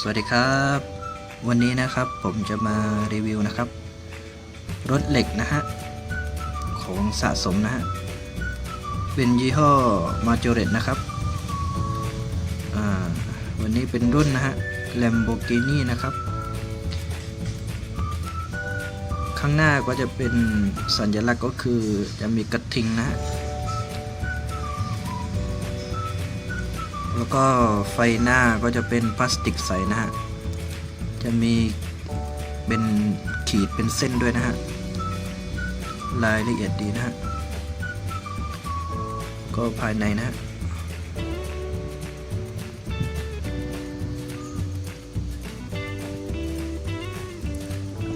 สวัสดีครับ วันนี้นะครับผมจะมารีวิวนะครับรถเหล็กนะฮะของสะสมนะฮะเป็นยี่ห้อมาจ o เรตนะครับวันนี้เป็นรุ่นนะฮะ Lamborghini นะครับ ข้างหน้าก็จะเป็นสัญลักษณ์ก็คือจะมีกระทิงนะฮะ แล้วก็ไฟหน้าก็จะเป็นพลาสติกใสนะฮะ จะมีเป็นขีดเป็นเส้นด้วยนะฮะ รายละเอียดดีนะฮะ ก็ภายในนะฮะ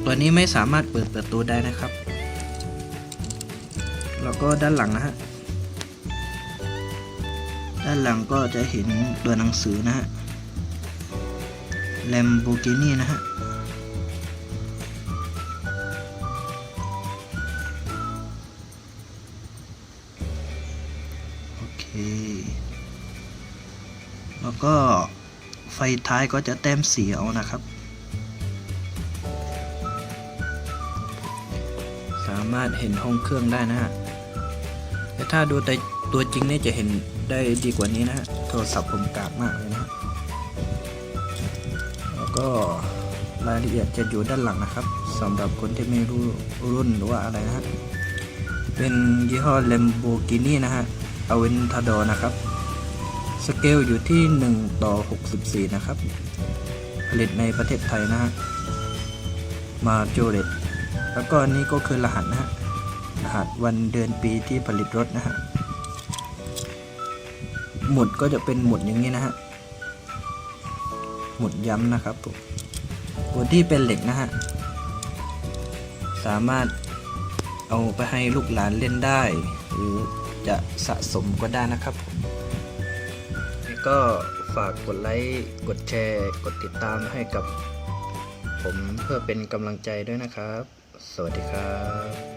ตัวนี้ไม่สามารถเปิดประตูได้นะครับ แล้วก็ด้านหลังนะฮะ ด้านหลังก็จะเห็นตัวหนังสือนะฮะ Lamborghini นะฮะโอเค แล้วก็ไฟท้ายก็จะแต้มสีเอานะครับ สามารถเห็นห้องเครื่องได้นะฮะแต่ถ้าดูแต่ ตัวจริงเนี่ยจะเห็นได้ดีกว่านี้นะฮะ โทรศัพท์ผมกากมากเลยนะแล้วก็รายละเอียดจะอยู่ด้านหลังนะครับสำหรับคนที่ไม่รู้รุ่นหรือว่าอะไรนะฮะ เป็นยี่ห้อ Lamborghini นะฮะ Aventador นะครับ สเกลอยู่ที่ 1 ต่อ 64 นะครับ ผลิตในประเทศไทยนะฮะ มาโจเรตแล้วก็อันนี้ก็คือรหัสนะฮะ รหัสวันเดือนปีที่ผลิตรถนะฮะ หมุดก็จะเป็นหมุดอย่างนี้นะฮะ หมุดย้ำนะครับผมบนที่เป็นเหล็กนะฮะ สามารถเอาไปให้ลูกหลานเล่นได้ หรือจะสะสมก็ได้นะครับผมก็ฝากกดไลค์ กดแชร์ กดติดตามให้กับ ผมเพื่อเป็นกำลังใจด้วยนะครับ สวัสดีครับ